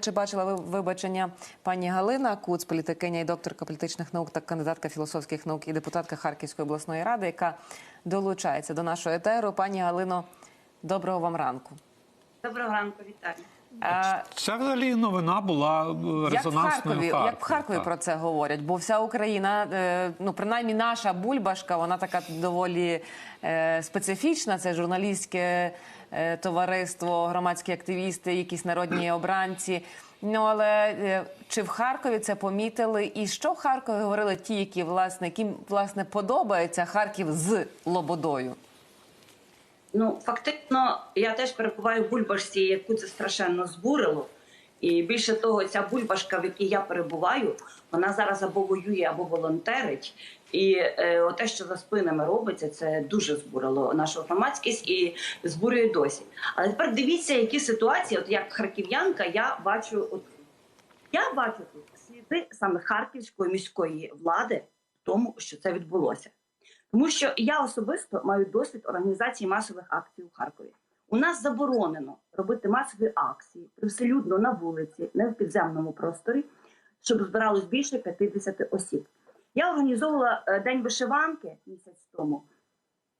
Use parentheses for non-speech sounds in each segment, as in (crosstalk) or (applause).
Чи бачила ви вибачення пані Галина Куц, політикиня і докторка політичних наук та кандидатка філософських наук і депутатка Харківської обласної ради, яка долучається до нашого етеру. Пані Галино, доброго вам ранку. Доброго ранку, вітаю. А, Це взагалі новина була е, як в резонансною Харкові, в Харкові. як в Харкові так. про це говорять? Бо вся Україна, е, ну принаймні наша бульбашка, вона така доволі е, специфічна. Це журналістське е, товариство, громадські активісти, якісь народні обранці. Ну але е, чи в Харкові це помітили? І що в Харкові говорили ті, які власне яким власне подобається Харків з Лободою? Ну фактично, я теж перебуваю в бульбашці, яку це страшенно збурило. І більше того, ця бульбашка, в якій я перебуваю, вона зараз або воює, або волонтерить. І е, те, що за спинами робиться, це дуже збурило нашу громадськість і збурює досі. Але тепер дивіться, які ситуації, от як харків'янка, я бачу, от я бачу тут сліди саме харківської міської влади в тому, що це відбулося. Тому що я особисто маю досвід організації масових акцій у Харкові. У нас заборонено робити масові акції привселюдно на вулиці, не в підземному просторі, щоб збиралось більше 50 осіб. Я організовувала е, день вишиванки місяць тому.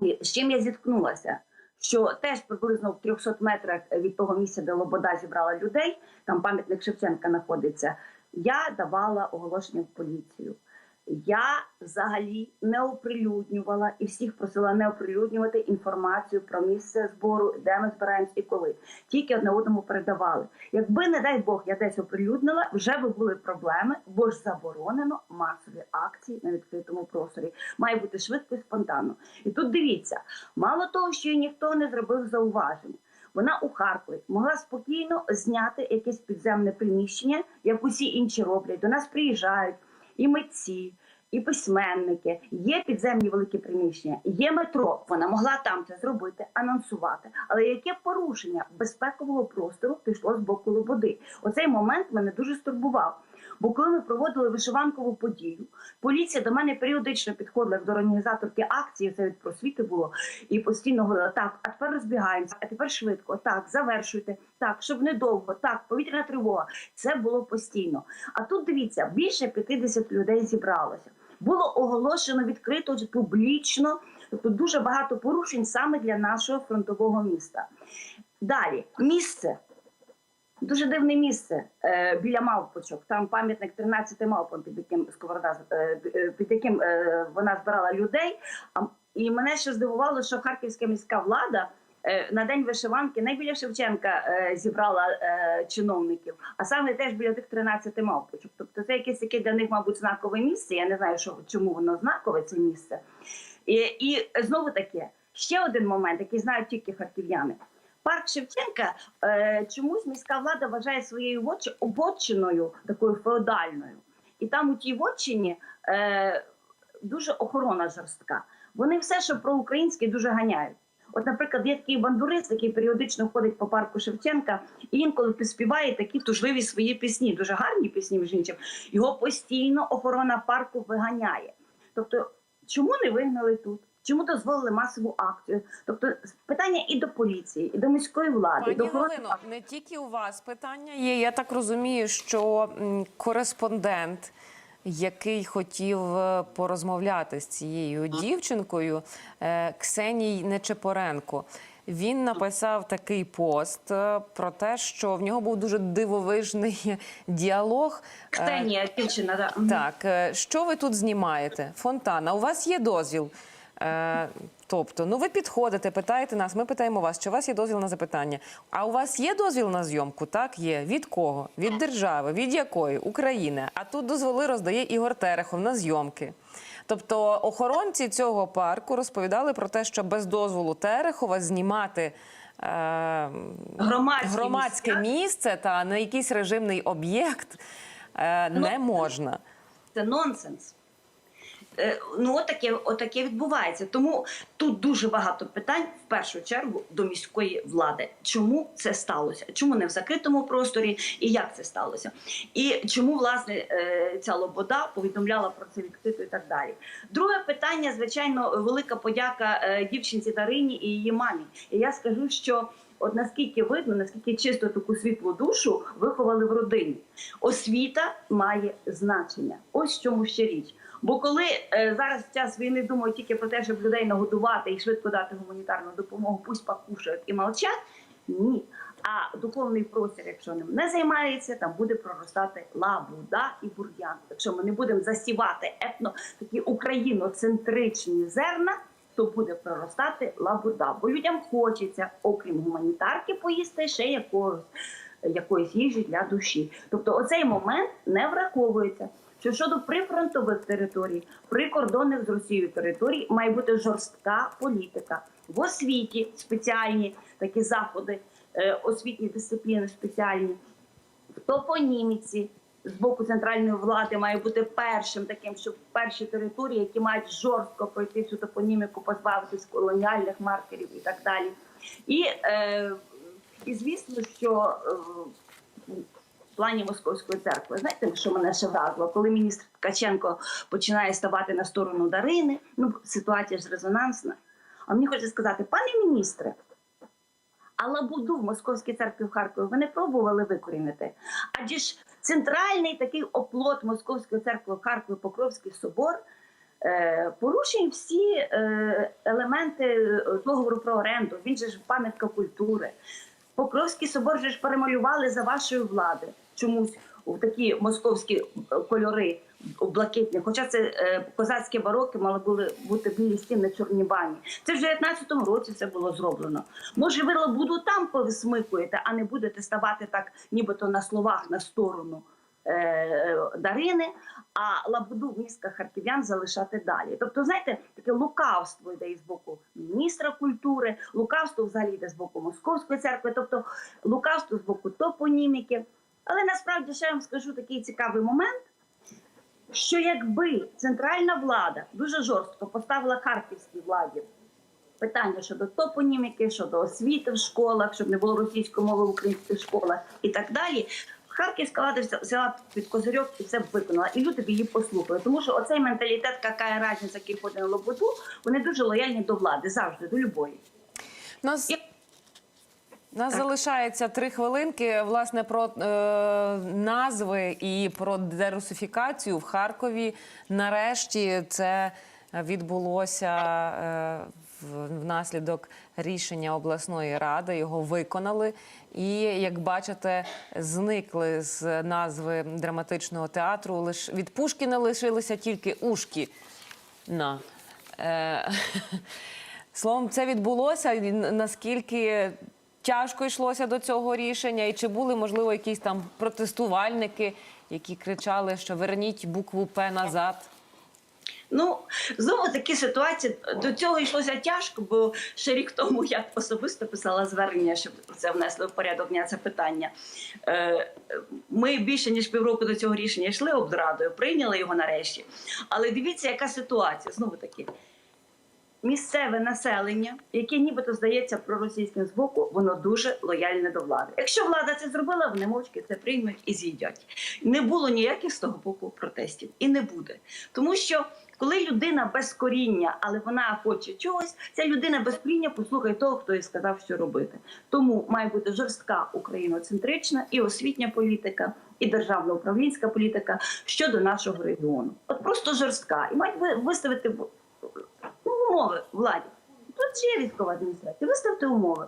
І з чим я зіткнулася? Що теж приблизно в 300 метрах від того місця, де Лобода зібрала людей, там пам'ятник Шевченка знаходиться. Я давала оголошення в поліцію. Я взагалі не оприлюднювала і всіх просила не оприлюднювати інформацію про місце збору, де ми збираємось і коли. Тільки одне одному передавали. Якби, не дай Бог, я десь оприлюднила, вже би були проблеми, бо ж заборонено масові акції на відкритому просторі. Має бути швидко і спонтанно. І тут дивіться, мало того, що їй ніхто не зробив зауважень. Вона у Харкові могла спокійно зняти якесь підземне приміщення, як усі інші роблять. До нас приїжджають і митці, і письменники. Є підземні великі приміщення, є метро. Вона могла там це зробити, анонсувати. Але яке порушення безпекового простору пішло з боку Лободи? Оцей момент мене дуже стурбував. Бо коли ми проводили вишиванкову подію, поліція до мене періодично підходила як до організаторки акції, це від просвіти було, і постійно говорила: так, а тепер розбігаємося, а тепер швидко, так, завершуйте, так, щоб недовго, так, повітряна тривога. Це було постійно. А тут дивіться, більше 50 людей зібралося. Було оголошено відкрито публічно, тобто дуже багато порушень саме для нашого фронтового міста. Далі місце. Дуже дивне місце е, біля мавпочок. Там пам'ятник 13 мавпам, під яким сковорода е, е, під яким вона збирала людей. А і мене ще здивувало, що харківська міська влада на день вишиванки не біля Шевченка зібрала чиновників, а саме теж біля тих 13 мавпочок. Тобто це якесь таке для них, мабуть, знакове місце. Я не знаю, що чому воно знакове це місце. І, і знову таки ще один момент, який знають тільки харків'яни. Парк Шевченка е, чомусь міська влада вважає своєю вотчиною такою феодальною. І там у тій вотчині е, дуже охорона жорстка. Вони все, що про українське, дуже ганяють. От, наприклад, є такий бандурист, який періодично ходить по парку Шевченка, і інколи співає такі тужливі свої пісні, дуже гарні пісні між іншим. Його постійно охорона парку виганяє. Тобто, чому не вигнали тут? Чому дозволили масову акцію? Тобто питання і до поліції, і до міської влади, і до Галино, не тільки у вас питання є. Я так розумію, що кореспондент, який хотів е, порозмовляти з цією дівчинкою, е, Ксеній Нечепоренко. Він написав такий пост е, про те, що в нього був дуже дивовижний (laughs) діалог. Ксенія дівчина. Да. Так, що ви тут знімаєте? Фонтана, у вас є дозвіл? Е, тобто, ну ви підходите, питаєте нас, ми питаємо вас, чи у вас є дозвіл на запитання. А у вас є дозвіл на зйомку? Так, є. Від кого? Від держави, від якої? України. А тут дозволи роздає Ігор Терехов на зйомки. Тобто охоронці цього парку розповідали про те, що без дозволу Терехова знімати е, Громадські громадське місце та на якийсь режимний об'єкт е, не можна. Це нонсенс. Е, Ну, отаке, отаке відбувається. Тому тут дуже багато питань, в першу чергу, до міської влади. Чому це сталося? Чому не в закритому просторі і як це сталося? І чому, власне, е, ця лобода повідомляла про це відкрито і так далі. Друге питання, звичайно, велика подяка е, дівчинці Дарині і її мамі. І я скажу, що. от наскільки видно, наскільки чисто таку світлу душу виховали в родині. Освіта має значення. Ось в чому ще річ. Бо коли е, зараз в час війни думають тільки про те, щоб людей нагодувати і швидко дати гуманітарну допомогу, пусть покушають і молчать, ні. А духовний простір, якщо ним не займається, там буде проростати лабуда і бур'ян. Якщо ми не будемо засівати етно такі україноцентричні зерна, то буде проростати лабуда. Бо людям хочеться, окрім гуманітарки, поїсти ще якогось якоїсь їжі для душі. Тобто, оцей момент не враховується. Що щодо прифронтових територій, прикордонних з Росією територій має бути жорстка політика в освіті, спеціальні такі заходи, е, освітні дисципліни спеціальні, в топоніміці з боку центральної влади має бути першим таким, щоб перші території, які мають жорстко пройти цю топоніміку, позбавитись колоніальних маркерів і так далі. І, е, і звісно, що е, плані московської церкви, знаєте, що мене ще вразило, коли міністр Ткаченко починає ставати на сторону Дарини, ну ситуація ж резонансна. А мені хочеться сказати, пане міністре, а лабуду в Московській церкві в Харкові ви не пробували викорінити. Адже ж центральний такий оплот Московської церкви в Харкові, Покровський собор, е, порушує всі е, елементи е, договору про оренду. Він же ж пам'ятка культури. Покровський собор же ж перемалювали за вашої влади чомусь у такі московські е, кольори блакитні. Хоча це е, козацькі бароки мали були бути білі стіни чорні бані. Це вже в 19-му році це було зроблено. Може, ви лабуду там повисмикуєте, а не будете ставати так, нібито на словах на сторону Дарини, а лабуду в харків'ян залишати далі. Тобто, знаєте, таке лукавство йде з боку міністра культури, лукавство взагалі йде з боку московської церкви, тобто лукавство з боку топоніміки. Але насправді ще вам скажу такий цікавий момент, що якби центральна влада дуже жорстко поставила харківській владі питання щодо топоніміки, щодо освіти в школах, щоб не було російської мови в українських школах і так далі. Харківська влада взяла під козирьок і б виконала, і люди б її послухали. Тому що оцей менталітет, яка різниця, який ходить на лоботу, вони дуже лояльні до влади завжди, до любої. Нас, І- нас Так. залишається три хвилинки. Власне, про е, назви і про дерусифікацію в Харкові. Нарешті це відбулося е, внаслідок рішення обласної ради. Його виконали. І як бачите, зникли з назви драматичного театру. Лиш від Пушкіна лишилися тільки ушки. На. Е, (laughs) Словом, це відбулося. Наскільки тяжко йшлося до цього рішення, і чи були можливо якісь там протестувальники, які кричали, що верніть букву П назад? Ну знову такі ситуації до цього йшлося тяжко, бо ще рік тому я особисто писала звернення, щоб це внесли в порядок дня це питання. Е, Ми більше ніж півроку до цього рішення йшли обдрадою, прийняли його нарешті. Але дивіться, яка ситуація знову таки. Місцеве населення, яке нібито здається проросійським з боку, воно дуже лояльне до влади. Якщо влада це зробила, вони мовчки це приймуть і з'їдять. Не було ніяких з того боку протестів і не буде. Тому що коли людина без коріння, але вона хоче чогось, ця людина без коріння послухає того, хто їй сказав, що робити. Тому має бути жорстка україноцентрична і освітня політика, і державна управлінська політика щодо нашого регіону. От просто жорстка. І мають виставити ну, умови владі. Тут же є військова адміністрація. Виставте умови.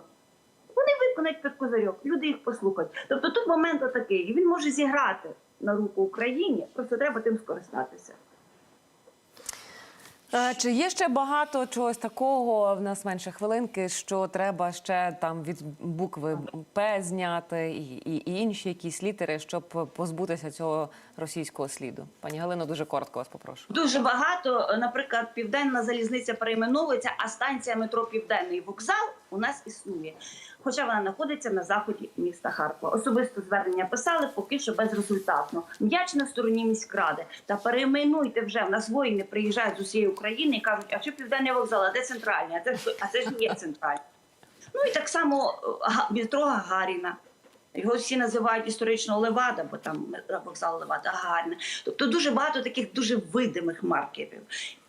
Вони виконають під козирьок, люди їх послухають. Тобто тут момент отакий, і він може зіграти на руку Україні, просто треба тим скористатися. Е, Чи є ще багато чогось такого? В нас менше хвилинки, що треба ще там від букви П зняти і, і, і інші якісь літери, щоб позбутися цього російського сліду? Пані Галино, дуже коротко вас попрошу. Дуже багато, наприклад, південна залізниця перейменовується, а станція метро Південний вокзал у нас існує. Хоча вона знаходиться на заході міста Харкова. Особисто звернення писали, поки що безрезультатно. М'яч на стороні міськради. Та перейменуйте вже. В нас воїни приїжджають з усієї України і кажуть, а що південний вокзал, а де центральний? А це, а це ж є центральний. Ну і так само е, метро Гагаріна. Його всі називають історично Левада, бо там вокзал Левада Гагаріна. Тобто дуже багато таких дуже видимих маркерів.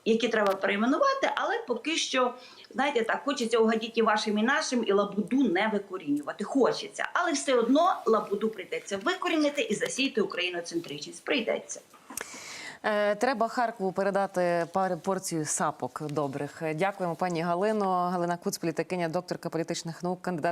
Які треба перейменувати, але поки що, знаєте, так, хочеться угодити вашим і нашим, і лабуду не викорінювати. Хочеться, але все одно лабуду прийдеться викорінити і засіяти україноцентричність. Прийдеться. Е, Треба Харкову передати пару порцію сапок добрих. Дякуємо, пані Галино. Галина Куц, політикиня, докторка політичних наук, кандидат.